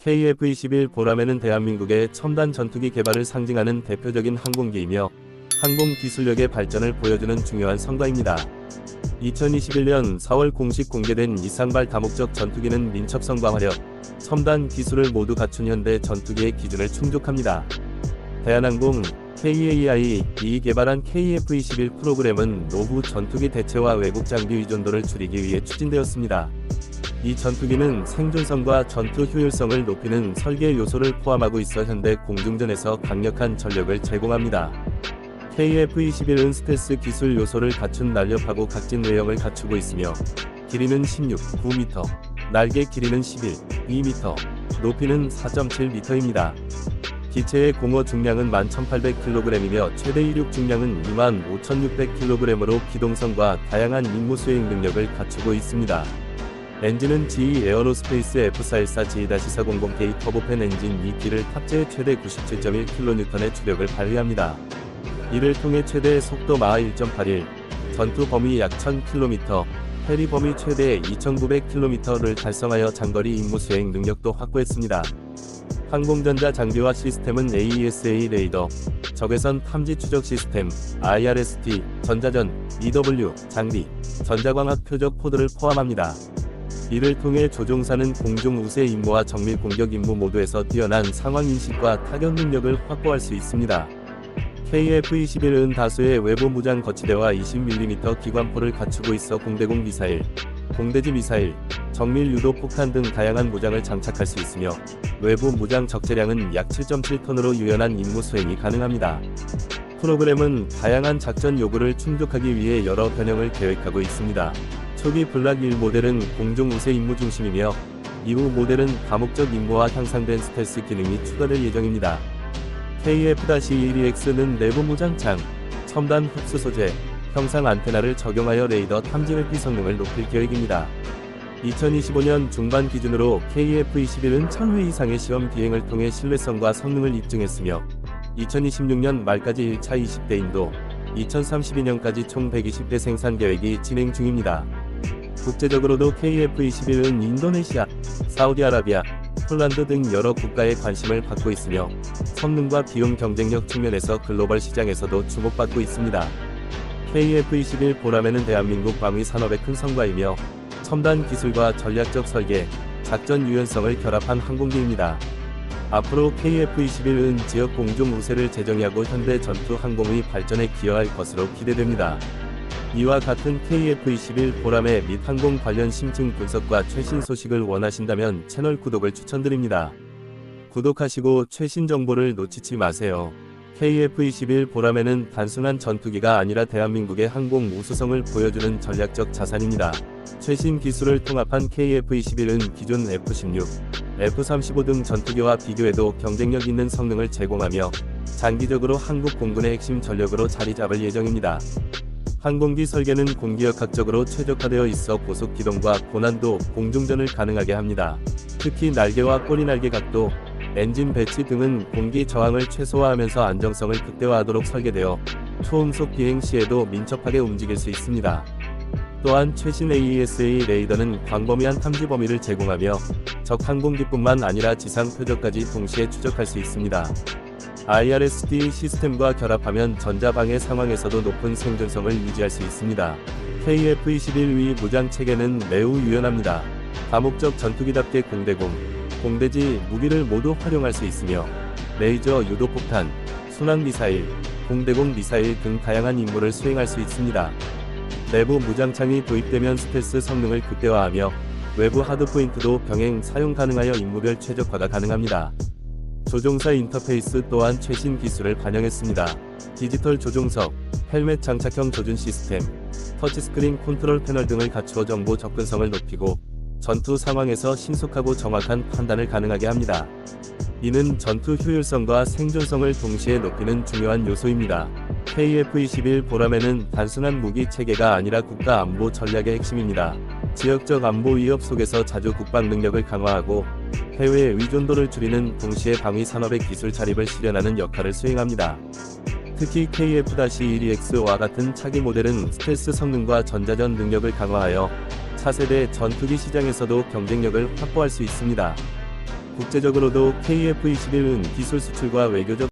KF-21 보라매는 대한민국의 첨단 전투기 개발을 상징하는 대표적인 항공기이며 항공 기술력의 발전을 보여주는 중요한 성과입니다. 2021년 4월 공식 공개된 이상발 다목적 전투기는 민첩성과 화력, 첨단 기술을 모두 갖춘 현대 전투기의 기준을 충족합니다. 대한항공 KAI 이 개발한 KF-21 프로그램은 노후 전투기 대체와 외국 장비 의존도를 줄이기 위해 추진되었습니다. 이 전투기는 생존성과 전투 효율성을 높이는 설계 요소를 포함하고 있어 현대 공중전에서 강력한 전력을 제공합니다. KF-21은 스텔스 기술 요소를 갖춘 날렵하고 각진 외형을 갖추고 있으며 길이는 16, 9m, 날개 길이는 11, 2m, 높이는 4.7m입니다. 기체의 공허 중량은 11,800kg이며 최대 이륙 중량은 25,600kg으로 기동성과 다양한 임무 수행 능력을 갖추고 있습니다. 엔진은 GE 에어로스페이스 F414G-400K 터보팬 엔진 2기를 탑재해 최대 97.1kN의 추력을 발휘합니다. 이를 통해 최대 속도 마하 1.81, 전투 범위 약 1000km, 해리 범위 최대 2900km를 달성하여 장거리 임무 수행 능력도 확보했습니다. 항공전자 장비와 시스템은 AESA 레이더, 적외선 탐지 추적 시스템, IRST, 전자전, EW, 장비, 전자광학 표적 포드를 포함합니다. 이를 통해 조종사는 공중 우세 임무와 정밀 공격 임무 모두에서 뛰어난 상황 인식과 타격 능력을 확보할 수 있습니다. KF-21은 다수의 외부 무장 거치대와 20mm 기관포를 갖추고 있어 공대공 미사일, 공대지 미사일, 정밀 유도 폭탄 등 다양한 무장을 장착할 수 있으며 외부 무장 적재량은 약 7.7톤으로 유연한 임무 수행이 가능합니다. 프로그램은 다양한 작전 요구를 충족하기 위해 여러 변형을 계획하고 있습니다. 초기 블락 1 모델은 공중 우세 임무 중심이며 이후 모델은 다목적 임무와 향상된 스텔스 기능이 추가될 예정입니다. KF-12X는 내부 무장창, 첨단 흡수 소재, 형상 안테나를 적용하여 레이더 탐지 회피 성능을 높일 계획입니다. 2025년 중반 기준으로 KF-21은 1000회 이상의 시험 비행을 통해 신뢰성과 성능을 입증했으며 2026년 말까지 1차 20대 인도, 2032년까지 총 120대 생산 계획이 진행 중입니다. 국제적으로도 KF-21은 인도네시아, 사우디아라비아, 폴란드 등 여러 국가의 관심을 받고 있으며 성능과 비용 경쟁력 측면에서 글로벌 시장에서도 주목받고 있습니다. KF-21 보라매는 대한민국 방위 산업의 큰 성과이며 첨단 기술과 전략적 설계, 작전 유연성을 결합한 항공기입니다. 앞으로 KF-21은 지역 공중 우세를 제정하고 현대 전투 항공의 발전에 기여할 것으로 기대됩니다. 이와 같은 KF-21 보람의 및 항공 관련 심층 분석과 최신 소식을 원하신다면 채널 구독을 추천드립니다. 구독하시고 최신 정보를 놓치지 마세요. KF-21 보람에는 단순한 전투기가 아니라 대한민국의 항공 우수성을 보여주는 전략적 자산입니다. 최신 기술을 통합한 KF-21은 기존 F-16, F-35 등 전투기와 비교해도 경쟁력 있는 성능을 제공하며 장기적으로 한국 공군의 핵심 전력으로 자리 잡을 예정입니다. 항공기 설계는 공기역학적으로 최적화되어 있어 고속 기동과 고난도 공중전을 가능하게 합니다. 특히 날개와 꼬리 날개 각도, 엔진 배치 등은 공기 저항을 최소화하면서 안정성을 극대화하도록 설계되어 초음속 비행 시에도 민첩하게 움직일 수 있습니다. 또한 최신 AESA 레이더는 광범위한 탐지 범위를 제공하며 적 항공기뿐만 아니라 지상 표적까지 동시에 추적할 수 있습니다. IRST 시스템과 결합하면 전자방해 상황에서도 높은 생존성을 유지할 수 있습니다. KF-21위 무장 체계는 매우 유연합니다. 다목적 전투기답게 공대공, 공대지 무기를 모두 활용할 수 있으며 레이저 유도폭탄, 순항 미사일, 공대공 미사일 등 다양한 임무를 수행할 수 있습니다. 내부 무장창이 도입되면 스텔스 성능을 극대화하며 외부 하드포인트도 병행 사용 가능하여 임무별 최적화가 가능합니다. 조종사 인터페이스 또한 최신 기술을 반영했습니다. 디지털 조종석, 헬멧 장착형 조준 시스템, 터치스크린 컨트롤 패널 등을 갖추어 정보 접근성을 높이고 전투 상황에서 신속하고 정확한 판단을 가능하게 합니다. 이는 전투 효율성과 생존성을 동시에 높이는 중요한 요소입니다. KF-21 보람에는 단순한 무기 체계가 아니라 국가 안보 전략의 핵심입니다. 지역적 안보 위협 속에서 자주 국방 능력을 강화하고 해외 의존도를 줄이는 동시에 방위 산업의 기술 자립을 실현하는 역할을 수행합니다. 특히 KF-12X와 같은 차기 모델은 스텔스 성능과 전자전 능력을 강화하여 차세대 전투기 시장에서도 경쟁력을 확보할 수 있습니다. 국제적으로도 KF-21은 기술 수출과 외교적